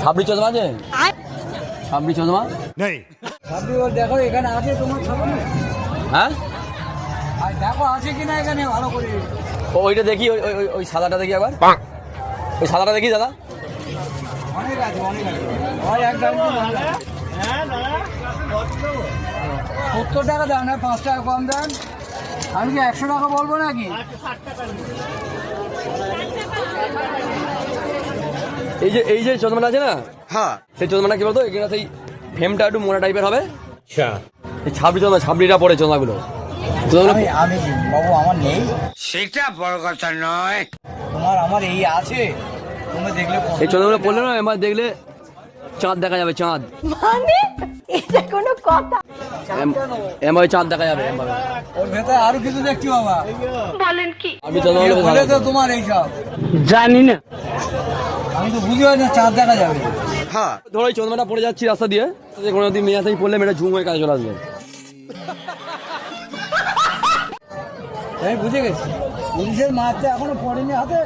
ছাবড়ি চোদমা আছে ছাবড়ি চোদমা? আপনি ওর দেখো এখানে আছে তোমার সামনে হ্যাঁ? আর দেখো আছে কিনা এখানে? ভালো করে। ও- ওইটা দেখি ওই ওই- ওই- সাদাটা দেখি আবার। ওই সাদাটা দেখি দাদা। অনেক আছে অনেক আছে। ওই এক ডাল সত্তর টাকা দেন না পাঁচ টাকা কম দেন। আমি কি একশো টাকা বলব নাকি? এই যে এই যে চোদমাটা আছে না? হ্যাঁ। সেই চোদমাটা কি বলতো? এখানে সেই ফেমটা একটু মোটা টাইপের হবে। এই ছাবড়ি ছাবড়িটা পড়ে চোদমাগুলো আমি বাবু আমার নেই? সেটা বড় কথা নয়। তোমার আমার এই আছে? তুমি দেখলে এই পড়লে না এবার দেখলে চাঁদ দেখা যাবে চাঁদ। মানে? এটা কোনো কথা। এমন চাঁদ দেখা যাবে ওর ভেতরে আরও কিছু দেখছি বাবা বলেন কি? আমি তো বলে তো তোমার এইসব জানি না। আমি তো বুঝি না চাঁদ দেখা যাবে। হ্যাঁ। ধরো চন্দ্রমাটা পড়ে যাচ্ছি রাস্তা দিয়ে যে কোনো দিন মেয়ে পড়লে মেয়েটা ঝুম হয়ে কাজে চলে আসবে। আমি বুঝে গেছি। পুলিশের মারতে এখনো পড়েনি হাতে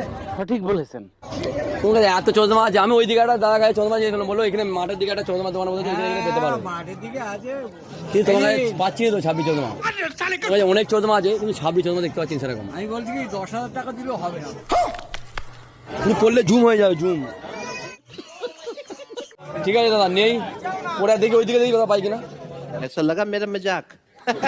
তোমার কাছে এত চোদমা আছে আমি ওই দিকে একটা দাদা গায়ে চোদমা চেয়েছিলাম বললো এখানে মাঠের দিকে একটা চোদমা দোকান বলতে এখানে এখানে পেতে পারো মাঠের দিকে আছে কিন্তু তোমার কাছে পাচ্ছি না তো ছাব্বিশ চোদমা তোমার কাছে অনেক চোদমা আছে কিন্তু ছাব্বিশ চোদমা দেখতে পাচ্ছি না সেরকম আমি বলছি কি দশ হাজার টাকা দিলেও হবে না তুমি করলে জুম হয়ে যাবে জুম ঠিক আছে দাদা নেই ওরা দেখি ওই দিকে দেখি দাদা পাই কিনা ऐसा लगा मेरा मजाक